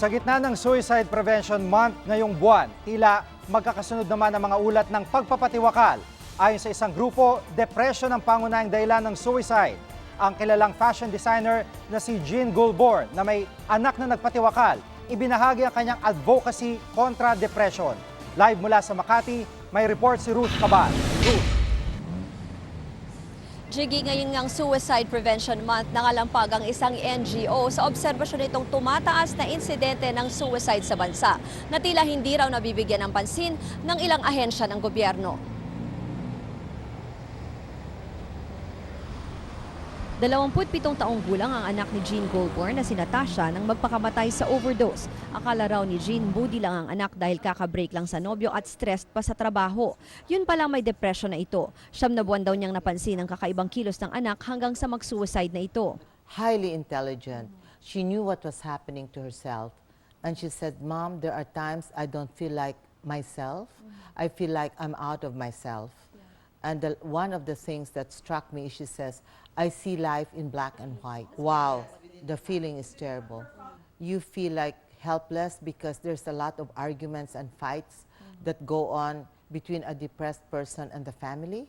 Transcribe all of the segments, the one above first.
Sa gitna ng Suicide Prevention Month ngayong buwan, tila magkakasunod naman ang mga ulat ng pagpapatiwakal. Ayon sa isang grupo, depression ang pangunahing dahilan ng suicide. Ang kilalang fashion designer na si Jean Goulbourne na may anak na nagpatiwakal, ibinahagi ang kanyang advocacy kontra depression. Live mula sa Makati, may report si Ruth Cabal. Ruth. Jiggy, ngayon ngang Suicide Prevention Month, nangalampag ang isang NGO sa obserbasyon nitong tumataas na insidente ng suicide sa bansa na tila hindi raw nabibigyan ng pansin ng ilang ahensya ng gobyerno. 27 taong gulang ang anak ni Jean Goulbourne na si Natasha nang magpakamatay sa overdose. Akala raw ni Jean moody lang ang anak dahil kakabreak lang sa nobyo at stressed pa sa trabaho. Yun pala may depression na ito. Siyam na buwan daw niyang napansin ang kakaibang kilos ng anak hanggang sa mag-suicide na ito. highly intelligent. She knew what was happening to herself. And she said, Mom, there are times I don't feel like myself. I feel like I'm out of myself. And the, one of the things that struck me, she says, I see life in black and white. Wow, the feeling is terrible. You feel like helpless because there's a lot of arguments and fights that go on between a depressed person and the family.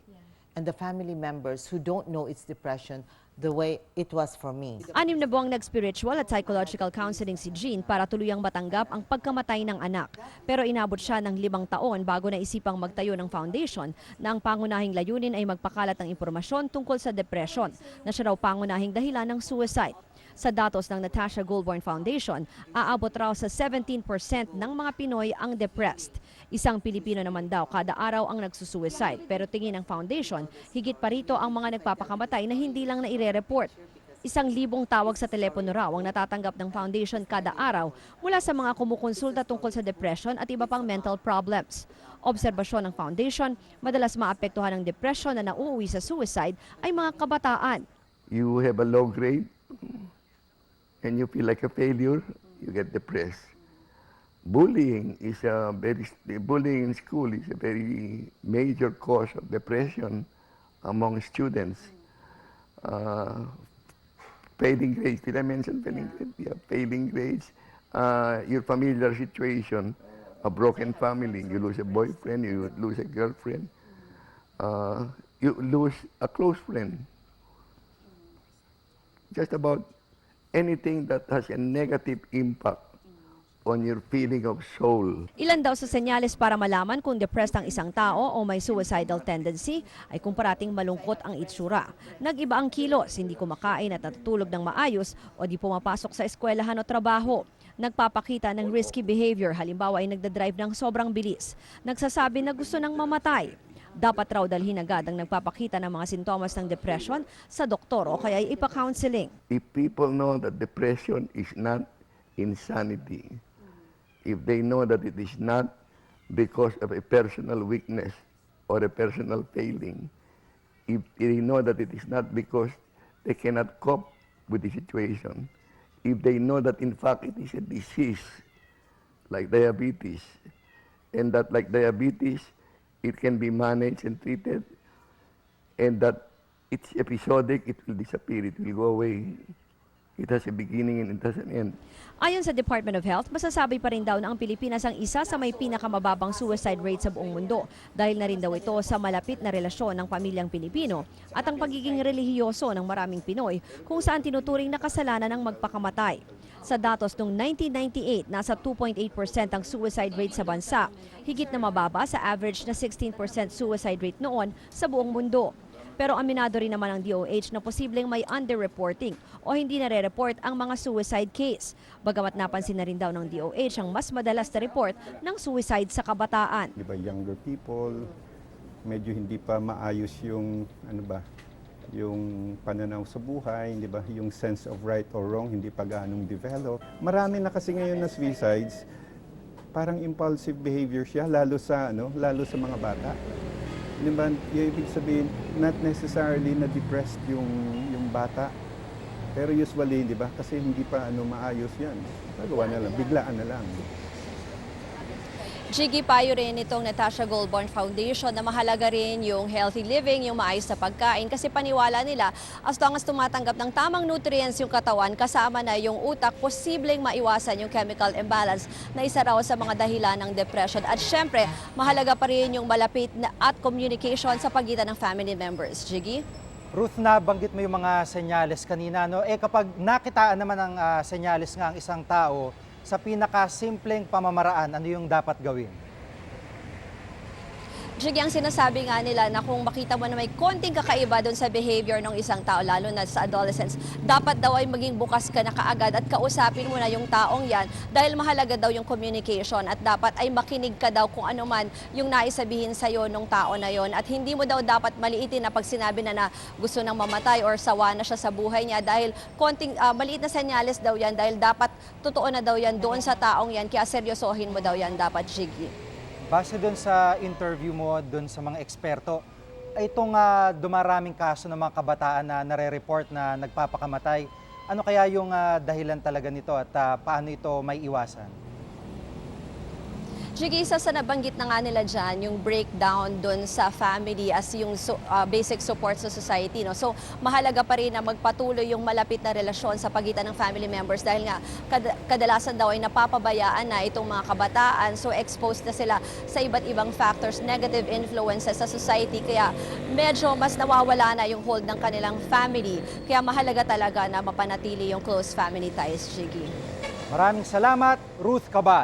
And the family members who don't know it's depression the way it was for me. Anim na buwang nag-spiritual at psychological counseling si Jean para tuluyang matanggap ang pagkamatay ng anak. Pero inabot siya ng limang taon bago naisipang magtayo ng foundation na ang pangunahing layunin ay magpakalat ng impormasyon tungkol sa depression na siya raw pangunahing dahilan ng suicide. Sa datos ng Natasha Goulbourne Foundation, aabot raw sa 17% ng mga Pinoy ang depressed. Isang Pilipino naman daw kada araw ang nagsusuicide pero tingin ng foundation, higit pa rito ang mga nagpapakamatay na hindi lang naire-report. Isang libong tawag sa telepono raw ang natatanggap ng foundation kada araw mula sa mga kumukonsulta tungkol sa depression at iba pang mental problems. Obserbasyon ng foundation, madalas maapektuhan ng depression na nauuwi sa suicide ay mga kabataan. you have a low grade and you feel like a failure, you get depressed. Bullying is a very bullying in school is a very major cause of depression among students. Uh, failing grades, did I mention failing grades? Yeah, failing grades. Uh, your familiar situation, a broken family, you lose a boyfriend, you lose a girlfriend, uh, you lose a close friend just about anything that has a negative impact on your feeling of soul. Ilan daw sa senyales para malaman kung depressed ang isang tao o may suicidal tendency ay kung malungkot ang itsura. Nag-iba ang kilos, hindi kumakain at natutulog ng maayos o di pumapasok sa eskwelahan o trabaho. Nagpapakita ng risky behavior, halimbawa ay nagdadrive ng sobrang bilis. Nagsasabi na gusto ng mamatay. Dapat raw dalhin agad ang nagpapakita ng mga sintomas ng depression sa doktor o kaya ipa-counseling. If people know that depression is not insanity, if they know that it is not because of a personal weakness or a personal failing, if they know that it is not because they cannot cope with the situation, if they know that in fact it is a disease like diabetes, and that like diabetes, it can be managed and treated, and that it's episodic, it will disappear, it will go away. It has a beginning and it has an end. Ayon sa Department of Health, masasabi pa rin daw na ang Pilipinas ang isa sa may pinakamababang suicide rate sa buong mundo dahil na rin daw ito sa malapit na relasyon ng pamilyang Pilipino at ang pagiging relihiyoso ng maraming Pinoy kung saan tinuturing na kasalanan ng magpakamatay. Sa datos noong 1998, nasa 2.8% ang suicide rate sa bansa, higit na mababa sa average na 16% suicide rate noon sa buong mundo. Pero aminado rin naman ang DOH na posibleng may underreporting o hindi nare-report ang mga suicide case. Bagamat napansin na rin daw ng DOH ang mas madalas na report ng suicide sa kabataan. di ba, younger people, medyo hindi pa maayos yung, ano ba, yung pananaw sa buhay, di ba, yung sense of right or wrong, hindi pa ganong develop. Marami na kasi ngayon na suicides, parang impulsive behavior siya, lalo sa, ano, lalo sa mga bata. Di ba, yung ibig sabihin, not necessarily na depressed yung, yung bata, pero usually, di ba, kasi hindi pa ano maayos yan. Nagawa na lang, biglaan na lang. Jiggy payo rin itong Natasha Goldborn Foundation na mahalaga rin yung healthy living, yung maayos na pagkain kasi paniwala nila as long as tumatanggap ng tamang nutrients yung katawan kasama na yung utak, posibleng maiwasan yung chemical imbalance na isa raw sa mga dahilan ng depression. At syempre, mahalaga pa rin yung malapit na at communication sa pagitan ng family members. Jiggy? Ruth, nabanggit mo yung mga senyales kanina. No? Eh kapag nakitaan naman ng ah, senyales nga ang isang tao, sa pinakasimpleng pamamaraan, ano yung dapat gawin? Jiggy, ang sinasabi nga nila na kung makita mo na may konting kakaiba doon sa behavior ng isang tao, lalo na sa adolescents, dapat daw ay maging bukas ka na kaagad at kausapin mo na yung taong yan dahil mahalaga daw yung communication at dapat ay makinig ka daw kung ano man yung naisabihin sa'yo ng tao na yon at hindi mo daw dapat maliitin na pag sinabi na na gusto nang mamatay or sawa na siya sa buhay niya dahil konting ah, maliit na senyales daw yan dahil dapat totoo na daw yan doon sa taong yan kaya seryosohin mo daw yan dapat Jiggy. Base doon sa interview mo doon sa mga eksperto, itong ah, dumaraming kaso ng mga kabataan na nare-report na nagpapakamatay, ano kaya yung ah, dahilan talaga nito at ah, paano ito may iwasan? Sige, isa sa nabanggit na nga nila dyan, yung breakdown dun sa family as yung so- uh, basic support sa society. No? So, mahalaga pa rin na magpatuloy yung malapit na relasyon sa pagitan ng family members dahil nga kad- kadalasan daw ay napapabayaan na itong mga kabataan. So, exposed na sila sa iba't ibang factors, negative influences sa society. Kaya medyo mas nawawala na yung hold ng kanilang family. Kaya mahalaga talaga na mapanatili yung close family ties, Jiggy. Maraming salamat, Ruth Cabal.